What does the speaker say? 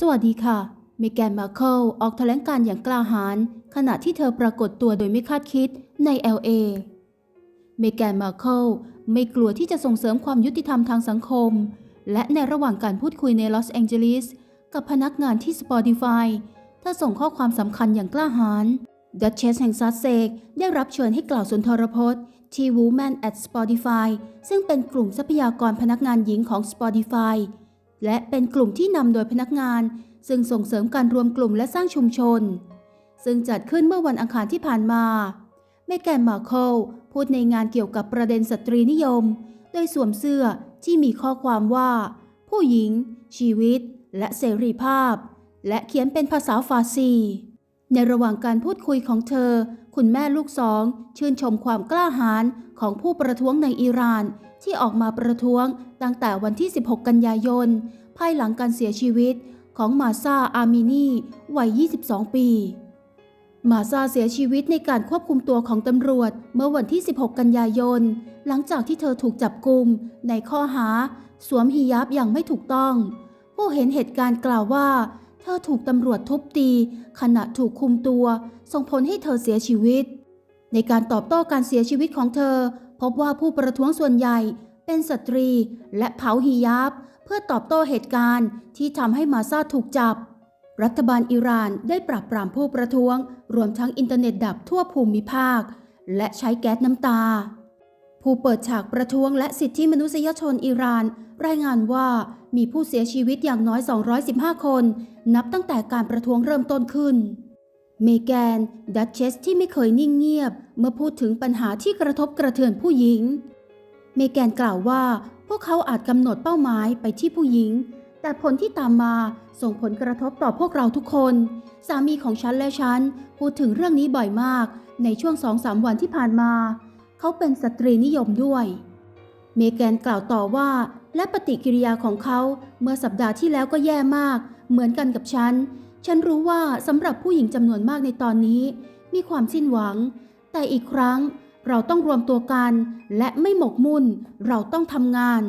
สวัสดีค่ะ เมแกน มาเคิลออกแถลงการ์อย่างกล้าหาญขณะที่เธอปรากฏตัวโดยไม่คาดคิดใน LA เมแกน มาเคิลไม่กลัวที่จะส่งเสริมความยุติธรรมทางสังคม และในระหว่างการพูดคุยในลอสแองเจลิสกับพนักงานที่ Spotify เธอส่งข้อความสำคัญอย่างกล้าหาญดัชเชสแห่งซัสเซกได้รับเชิญให้กล่าวสุนทรพจน์ที่ Women at Spotify ซึ่งเป็นกลุ่มทรัพยากรพนักงานหญิงของ Spotify และเป็นกลุ่มที่นำโดยพนักงาน ซึ่งส่งเสริมการรวมกลุ่มและสร้างชุมชน ซึ่งจัดขึ้นเมื่อวันอังคารที่ผ่านมาเมแกนมาร์เคิลพูดในงานเกี่ยวกับประเด็นสตรีนิยม โดยสวมเสื้อที่มีข้อความว่า ผู้หญิง ชีวิต และเสรีภาพ และเขียนเป็นภาษาฟาซี ในระหว่างการพูดคุยของเธอ คุณแม่ลูกสอง ชื่นชมความกล้าหาญของผู้ประท้วงในอิหร่าน ที่ออกมาประท้วงตั้งแต่วันที่ 16 กันยายน ภายหลังการเสียชีวิตของมาซาอามินีวัย 22 ปี มาซาเสียชีวิตในการควบคุมตัวของตำรวจเมื่อวันที่ 16 กันยายน หลังจากที่เธอถูกจับกุมในข้อหา สวมฮิญาบอย่างไม่ถูกต้อง ผู้เห็นเหตุการณ์กล่าวว่า เธอถูกตำรวจทุบตี ขณะถูกคุมตัว ส่งผลให้เธอเสียชีวิต ในการตอบโต้การเสียชีวิตของเธอ พบว่าผู้ประท้วงส่วนใหญ่เป็นสตรีและเผาฮิญาบเพื่อตอบโต้เหตุการณ์ที่ทำให้มาซาถูกจับ รัฐบาลอิหร่านได้ปราบปรามผู้ประท้วง รวมทั้งอินเทอร์เน็ตดับทั่วภูมิภาค และใช้แก๊สน้ำตา ผู้เปิดฉากประท้วงและสิทธิมนุษยชนอิหร่าน รายงานว่ามีผู้เสียชีวิตอย่างน้อย 215 คน นับตั้งแต่การประท้วงเริ่มต้นขึ้น เมแกน ดัชเชสที่ไม่เคยนิ่งเงียบ เมื่อพูดถึงปัญหาที่กระทบกระเทือนผู้หญิง เมแกนกล่าวว่า พวกเขาอาจกำหนดเป้าหมายไปที่ผู้หญิง แต่ผลที่ตามมาส่งผลกระทบต่อพวกเราทุกคน สามีของฉันและฉัน พูดถึงเรื่องนี้บ่อยมาก ในช่วงสองสามวันที่ผ่านมา เขาเป็นสตรีนิยมด้วย เมแกนกล่าวต่อว่า และปฏิกิริยาของเขาเมื่อสัปดาห์ที่แล้วก็แย่มาก เหมือนกันกับฉัน ฉันรู้ว่าสำหรับผู้หญิงจำนวนมากในตอนนี้ มีความสิ้นหวัง แต่อีกครั้งเราต้องรวมตัวกัน และไม่หมกมุ่น เราต้องทำงาน